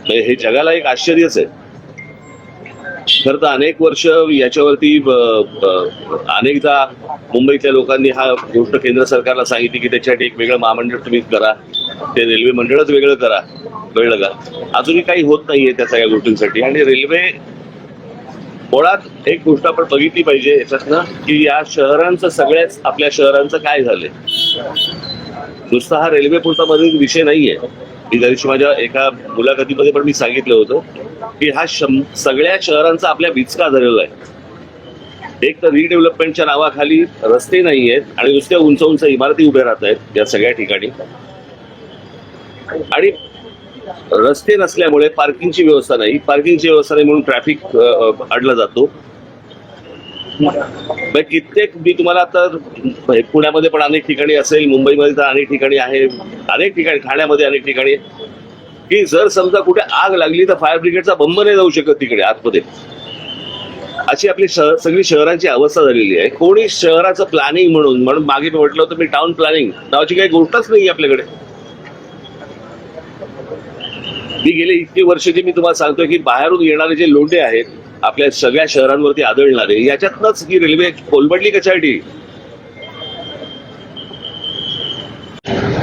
म्हणजे हे जगाला एक आश्चर्यच आहे. खर तर अनेक वर्ष याच्यावरती अनेकदा मुंबईतल्या लोकांनी हा गोष्ट केंद्र सरकारला सांगितली की त्याच्यासाठी एक वेगळं महामंडळ तुम्ही करा ते रेल्वे मंडळच वेगळं करा कळलं का अजूनही काही होत नाहीये त्या सगळ्या गोष्टींसाठी आणि रेल्वे मुळात एक गोष्ट आपण बघितली पाहिजे याच्यातनं की या शहरांचं सगळ्याच आपल्या शहरांचं काय झालंय? नुसता हा रेल्वे पुरता मधील विषय नाहीये. मी त्या दिवशी माझ्या एका मुलाखतीमध्ये पण मी सांगितलं होतं की हा शं- सगळ्या शहरांचा आपल्या विचका झालेला आहे. एक तर रिडेव्हलपमेंटच्या नावाखाली रस्ते नाही आहेत आणि नुसत्या उंच उंच इमारती उभ्या राहत आहेत या सगळ्या ठिकाणी. आणि रस्ते नसल्यामुळे पार्किंगची व्यवस्था नाही. पार्किंगची व्यवस्था नाही म्हणून ट्रॅफिक अडला जातो. कित्येक मी तुम्हाला तर पुण्यामध्ये पण अनेक ठिकाणी असेल मुंबईमध्ये तर अनेक ठिकाणी आहे अनेक ठिकाणी ठाण्यामध्ये अनेक ठिकाणी की जर समजा कुठे आग लागली तर फायर ब्रिगेडचा बंब नाही जाऊ शकत तिकडे आतमध्ये. अशी आपली शहर सगळी शहरांची अवस्था झालेली आहे. कोणी शहराचं प्लॅनिंग म्हणून म्हणून मागे म्हटलं होतं मी टाउन प्लॅनिंग नावाची काही गोष्टच नाही आपल्याकडे. मी गेले इतकी वर्ष जे मी तुम्हाला सांगतोय की बाहेरून येणारे जे लोंढे आहेत आपल्या सगळ्या शहरांवरती आदळणारे. याच्यातनच ही रेल्वे कोलमडली कशासाठी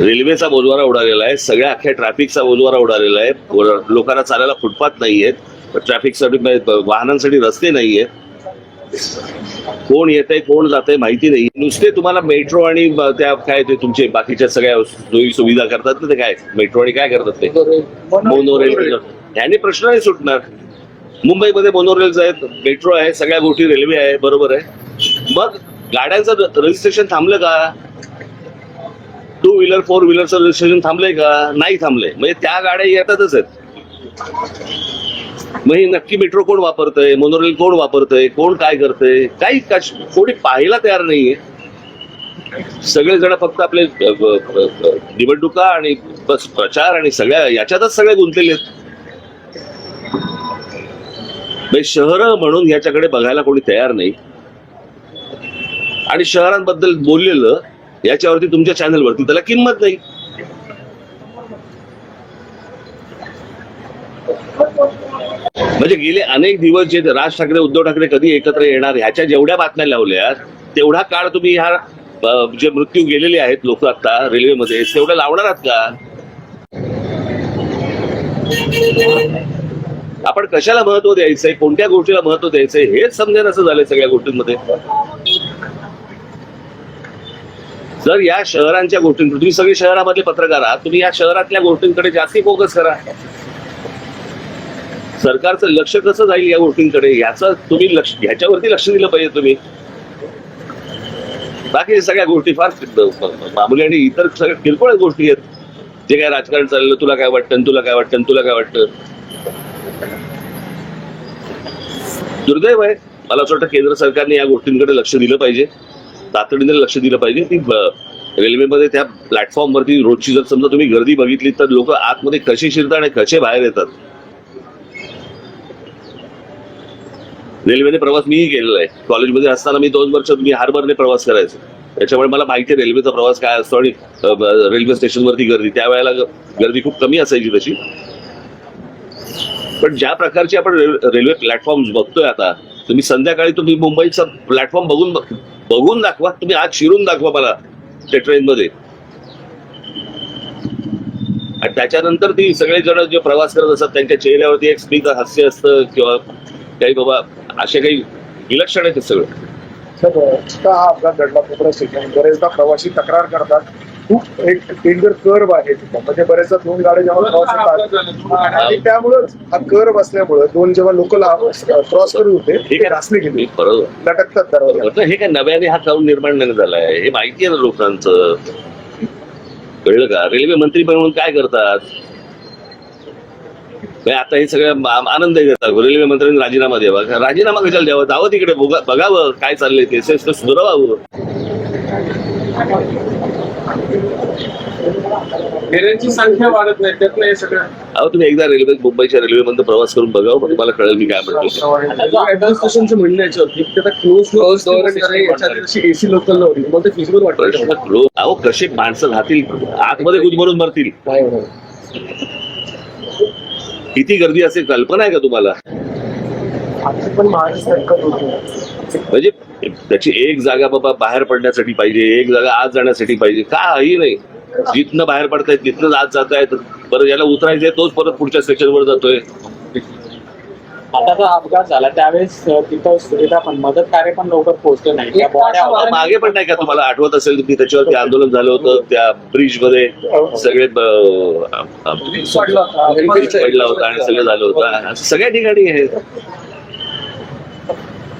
रेल्वेचा बोजवारा उडालेला आहे. सगळ्या अख्ख्या ट्रॅफिकचा बोजवारा उडालेला आहे. लोकांना चालायला फुटपाथ नाहीयेत. ट्रॅफिकसाठी वाहनांसाठी रस्ते नाहीयेत. कोण येत आहे कोण जात आहे माहिती नाही. नुसते तुम्हाला मेट्रो आणि त्या काय ते तुमचे बाकीच्या सगळ्या सोयी सुविधा करतात ना ते काय? मेट्रो आणि काय करतात ते? मोनोरेल ह्याने प्रश्न नाही सुटणार. मुंबईमध्ये मोनोरेल्स आहेत मेट्रो आहे सगळ्या गोष्टी रेल्वे आहे बरोबर आहे. मग गाड्यांचं रजिस्ट्रेशन थांबलं का? टू व्हीलर फोर व्हीलरचं रजिस्ट्रेशन थांबलंय का? नाही थांबलंय. म्हणजे त्या गाड्या येतातच आहेत. मग ही नक्की मेट्रो कोण वापरतंय? मोनोरेल कोण वापरतंय? कोण काय करतंय? काही कोणी पाहायला तयार नाहीये. सगळेजण फक्त आपले निवडणुका आणि बस प्रचार आणि सगळ्या याच्यातच सगळे गुंतलेले आहेत म्हणजे म्हणजे शहरं म्हणून याच्याकडे बघायला कोणी तयार नाही. आणि शहरांबद्दल बोललेलं याच्यावरती तुमच्या चॅनलवरती त्याला किंमत नाही. म्हणजे गेले अनेक दिवस जे राज ठाकरे उद्धव ठाकरे कधी एकत्र येणार ह्याच्या जेवढ्या बातम्या लावल्या तेवढा काळ तुम्ही ह्या जे मृत्यू गेलेले आहेत लोक आता रेल्वेमध्ये तेवढं लावणार आहात का? आपण कशाला महत्त्व द्यायचंय? कोणत्या गोष्टीला महत्त्व द्यायचंय? हेच समजेन असं झालंय सगळ्या गोष्टींमध्ये. जर या शहरांच्या गोष्टींकडे तुम्ही सगळे शहरामधले पत्रकार आहात तुम्ही या शहरातल्या गोष्टींकडे जास्ती फोकस करा. सरकारचं लक्ष कसं जाईल या गोष्टींकडे? याचं तुम्ही लक्ष ह्याच्यावरती लक्ष दिलं पाहिजे तुम्ही. बाकी सगळ्या गोष्टी फार मामूली आणि इतर सगळ्या किरकोळ गोष्टी आहेत. जे काय राजकारण चाललं तुला काय वाटतं तुला काय वाटतं तुला काय वाटतं? दुर्दैव आहे. मला असं वाटतं केंद्र सरकारने या गोष्टींकडे लक्ष दिलं पाहिजे. तातडीने लक्ष दिलं पाहिजे की रेल्वेमध्ये त्या प्लॅटफॉर्मवरती रोजची जर समजा तुम्ही गर्दी बघितली तर लोक आतमध्ये कशी शिरतात आणि कसे बाहेर येतात? रेल्वेने प्रवास मीही केलेला आहे. कॉलेजमध्ये असताना मी दोन वर्ष मी हार्बरने प्रवास करायचो. त्याच्यामुळे मला माहिती आहे रेल्वेचा प्रवास काय असतो आणि रेल्वे स्टेशनवरती गर्दी. त्यावेळेला गर्दी खूप कमी असायची तशी. पण ज्या प्रकारचे आपण रेल्वे प्लॅटफॉर्म बघतोय आता तुम्ही संध्याकाळी तुम्ही मुंबईचा प्लॅटफॉर्म बघून बघून दाखवा. तुम्ही आज शिरून दाखवा मला त्या ट्रेनमध्ये. आणि त्याच्यानंतर ती सगळे जण जे प्रवास करत असतात त्यांच्या चेहऱ्यावरती एक स्मित हास्य असतं किंवा काही बाबा असे काही विलक्षण आहे ते सगळं. हा अपघात घडला बरेचदा प्रवासी तक्रार करतात. खूप एक डेंजर कर्व आहे तिथं. म्हणजे बरेचदा दोन गाड्या जेव्हा क्रॉस होतात आणि त्यामुळेच हा कर्व असल्यामुळं दोन जेव्हा लोक क्रॉस करत होते ते आहे. घासले गेले. बरोबर. लटकतात दरवाजा. हे काय नव्याने हा काऊन निर्माण नाही झालाय हे माहिती आहे ना लोकांचं? कळलं का? रेल्वे मंत्री म्हणून काय करतात? आता हे सगळं आनंद घेतात रेल्वे मंत्र्यांनी राजीनामा द्यावा. राजीनामा कशाला द्यावा? जावं तिकडे बघा- बघावं काय चाललंय ते सुधारावं. फेऱ्यांची संख्या वाढत नाही त्यातनं हे सगळं. अहो तुम्ही एकदा रेल्वे मुंबईच्या रेल्वेमध्ये प्रवास करून बघावं मग तुम्हाला कळेल मी काय म्हणतो ऍडमिनिस्ट्रेशनचं म्हणणं आहे याच्यावरती की आता क्लोज क्लोज याच्यात एसी लोकल नव्हती मला ते फिजिबल वाटतं प्रश्न लो- अहो कसे माणसं राहतील? आतमध्ये गुदमरून मरतील. नाही होणार. किती गर्दी असेल कल्पना आहे का तुम्हाला? पण होती. म्हणजे त्याची एक जागा बाबा बाहेर पडण्यासाठी पाहिजे एक जागा आत जाण्यासाठी पाहिजे काही नाही. जिथनं बाहेर पडतायत तिथनं आत जात आहेत परत ज्याला उतरायचंय तोच परत पुढच्या सेक्शनवर जातोय आता जो अपघात झाला त्यावेळेस तिथं सुविधा पण मदत कार्य पण लवकर पोहोचलं नाही त्या बॉड्या. मागे पण नाही का तुम्हाला आठवत असेल की त्याच्यावरती आंदोलन झालं होतं त्या ब्रिजमध्ये सगळे ब- पडला होता. ब्रिज पडला होता आणि सगळं झालं होतं असं सगळ्या ठिकाणी आहे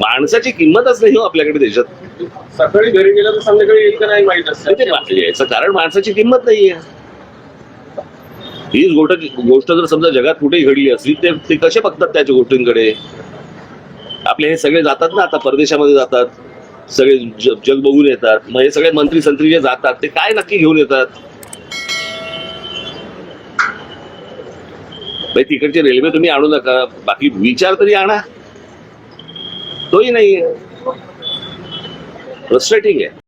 माणसाची किंमतच नाही हो आपल्याकडे देशात. सकाळी घरी गेलं तर संध्याकाळी येईल का नाही माहीत असतं. याचं कारण माणसाची किंमत नाहीये हीच गोष्ट गोष्ट जर समजा जगात कुठेही घडली असली ते ते कसे बघतात त्याच्या गोष्टींकडे? आपले हे सगळे जातात ना आता परदेशामध्ये जातात. सगळे ज- जग बघून येतात. मग हे सगळे मंत्री संत्री जे जातात ते काय नक्की घेऊन येतात? तिकडची रेल्वे तुम्ही आणू नका. बाकी विचार तरी आणा. तोही नाहीये फ्रस्ट्रेटिंग आहे.